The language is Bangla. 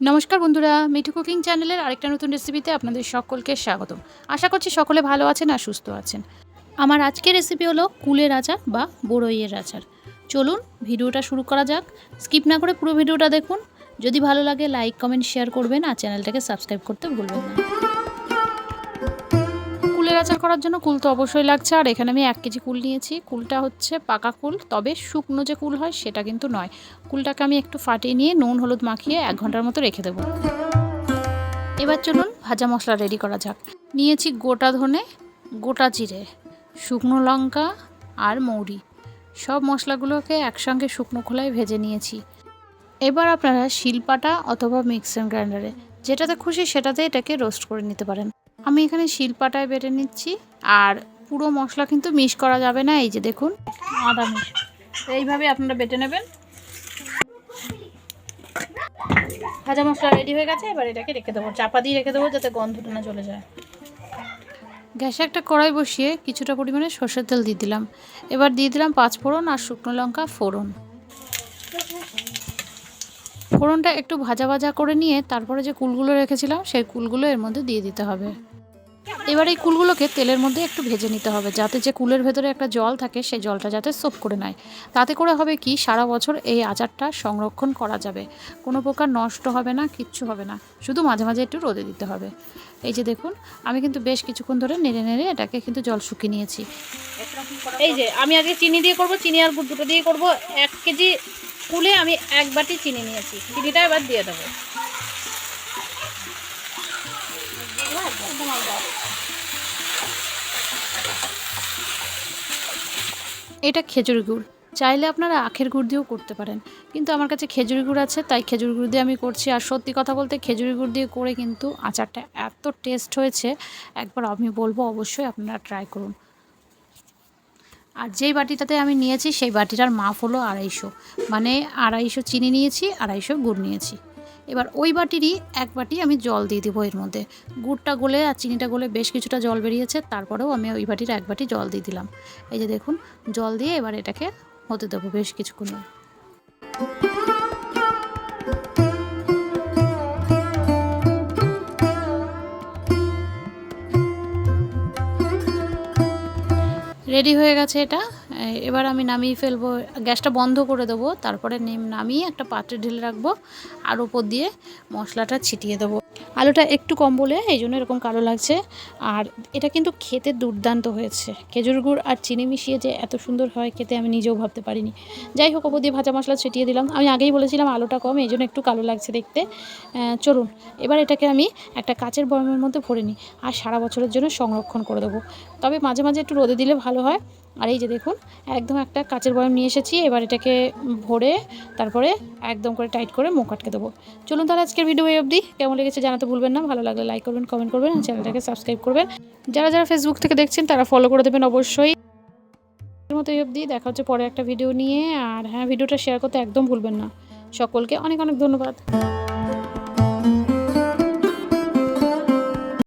নমস্কার বন্ধুরা, মিঠু কুকিং চ্যানেলের আরেকটা নতুন রেসিপিতে আপনাদের সকলকে স্বাগত আশা করছি সকলে ভালো আছেন আর সুস্থ আছেন। আমার আজকের রেসিপি হলো কুলের আচার বা বড়ইয়ের আচার চলুন ভিডিওটা শুরু করা যাক। স্কিপ না করে পুরো ভিডিওটা দেখুন। যদি ভালো লাগে লাইক কমেন্ট শেয়ার করবেন আর চ্যানেলটাকে সাবস্ক্রাইব করতে ভুলবেন না। কুলের আচার করার জন্য কুল তো অবশ্যই লাগছে। আর এখানে আমি এক কেজি কুল নিয়েছি। কুলটা হচ্ছে পাকা কুল, তবে শুকনো যে কুল হয় সেটা কিন্তু নয়। কুলটাকে আমি একটু ফাটিয়ে নিয়ে নুন, হলুদ মাখিয়ে এক ঘণ্টার মতো রেখে দেবো। এবার চলুন ভাজা মশলা রেডি করা যাক। নিয়েছি গোটা ধনে, গোটা জিরে, শুকনো লঙ্কা আর মৌরি। সব মশলাগুলোকে একসঙ্গে শুকনো খোলায় ভেজে নিয়েছি। এবার আপনারা শিলপাটা অথবা মিক্সার গ্রাইন্ডারে, যেটাতে খুশি সেটাতে এটাকে রোস্ট করে নিতে পারেন। আমি এখানে শিলপাটায় বেটে নিচ্ছি। আর পুরো মশলা কিন্তু মিক্স করা যাবে না, এই যে দেখুন, আদা মিশ। এইভাবে আপনারা বেটে নেবেন। ভাজা মশলা রেডি হয়ে গেছে, এবার এটাকে রেখে দেবো। চাপা দিয়ে রেখে দেবো যাতে গন্ধটা না চলে যায়। গ্যাসে একটা কড়াই বসিয়ে কিছুটা পরিমাণে সর্ষের তেল দিয়ে দিলাম। এবার দিয়ে দিলাম পাঁচ ফোড়ন আর শুকনো লঙ্কা ফোড়ন। ফোড়নটা একটু ভাজা ভাজা করে নিয়ে তারপরে যে কুলগুলো রেখেছিলাম, সেই কুলগুলো এর মধ্যে দিয়ে দিতে হবে। এবার এই কুলগুলোকে তেলের মধ্যে একটু ভেজে নিতে হবে, যাতে যে কুলের ভেতরে একটা জল থাকে সেই জলটা যাতে সোপ করে নেয়। তাতে করে হবে কি, সারা বছর এই আচারটা সংরক্ষণ করা যাবে। কোনো প্রকার নষ্ট হবে না, কিচ্ছু হবে না। শুধু মাঝে মাঝে একটু রোদে দিতে হবে। এই যে দেখুন, আমি কিন্তু বেশ কিছুক্ষণ ধরে নেড়ে নেড়ে এটাকে কিন্তু জল শুকিয়ে নিয়েছি। এই যে, আমি আগে চিনি দিয়ে করব, চিনি আর গুড় দুটো দিয়ে করব। এক কেজি কুলে আমি এক বাটি চিনি নিয়েছি। চিনিটা এবার দিয়ে দেবো। এটা খেজুর গুড়। চাইলে আপনারা আখের গুড় দিয়েও করতে পারেন। কিন্তু আমার কাছে খেজুরি গুড় আছে, তাই খেজুর গুড় দিয়ে আমি করছি। আর সত্যি কথা বলতে খেজুরি গুড় দিয়ে করে কিন্তু আচারটা এত টেস্ট হয়েছে। একবার আমি বলব অবশ্যই আপনারা ট্রাই করুন। আর যেই বাটিটাতে আমি নিয়েছি, সেই বাটিটার মাপ হলো আড়াইশো। মানে আড়াইশো চিনি নিয়েছি, আড়াইশো গুড় নিয়েছি। এবার ওই বাটিরই এক বাটি আমি জল দিয়ে দেবো এর মধ্যে। গুড়টা গলে আর চিনিটা গলে বেশ কিছুটা জল বেরিয়েছে, তারপরেও আমি ওই বাটির এক বাটি জল দিয়ে দিলাম। এই যে দেখুন, জল দিয়ে এবার এটাকে হতে দেবো বেশ কিছুক্ষণ। রেডি হয়ে গেছে এটা। এবার আমি নামিয়ে ফেলব, গ্যাসটা বন্ধ করে দেবো, তারপরে নিম নামিয়ে একটা পাত্রে ঢেলে রাখব, আর উপর দিয়ে মশলাটা ছিটিয়ে দেবো। আলুটা একটু কম বলে, এই জন্য এরকম কালো লাগছে। আর এটা কিন্তু খেতে দুর্দান্ত হয়েছে। খেজুর গুড় আর চিনি মিশিয়ে যে এত সুন্দর হয় খেতে আমি নিজেও ভাবতে পারিনি। যাই হোক ওপর দিয়ে ভাজা মশলা ছিটিয়ে দিলাম। আমি আগেই বলেছিলাম আলুটা কম, এই জন্য একটু কালো লাগছে দেখতে। চলুন, এবার এটাকে আমি একটা কাচের বয়মের মধ্যে ভরে নিই। আর সারা বছরের জন্য সংরক্ষণ করে দেবো। তবে মাঝে মাঝে একটু রোদে দিলে ভালো হয়। আর এই যে দেখুন, একদম একটা কাচের বয়ম নিয়ে এসেছি, এবার এটাকে ভরে তারপরে একদম করে টাইট করে মুখ আটকে দেবো। চলুন তাহলে আজকের ভিডিও এই অবধি। কেমন লেগেছে জানাতে ভুলবেন না, ভালো লাগলে লাইক করবেন কমেন্ট করবেন চ্যানেলটাকে সাবস্ক্রাইব করবেন। যারা যারা ফেসবুক থেকে দেখছেন, তারা ফলো করে দেবেন অবশ্যই। মতো এই অবধি, দেখা হচ্ছে পরে একটা ভিডিও নিয়ে, আর হ্যাঁ ভিডিওটা শেয়ার করতে একদম ভুলবেন না। সকলকে অনেক অনেক ধন্যবাদ।